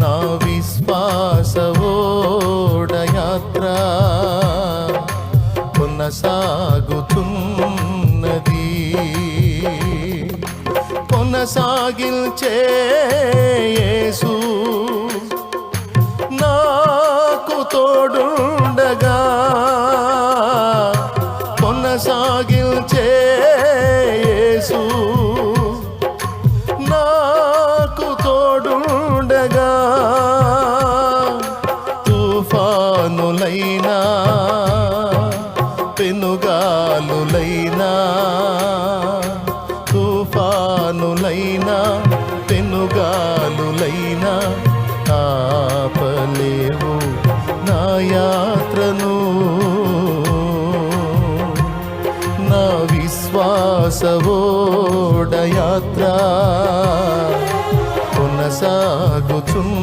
నా విశ్వాసవోడయాత్ర కొనసాగుతున్నది. కొనసాగిల్చే యేసు నాకు తోడుండగా. కొనసాగిల్చే యేసు నాకు తోడు పెనుగాలులైనా పెనుగాలులైనా తుఫానులైనా పెనుగాలులైనా ఆపలేవు నా యాత్రను. నా విశ్వాసవోడ యాత్ర కొనసాగుతున్నది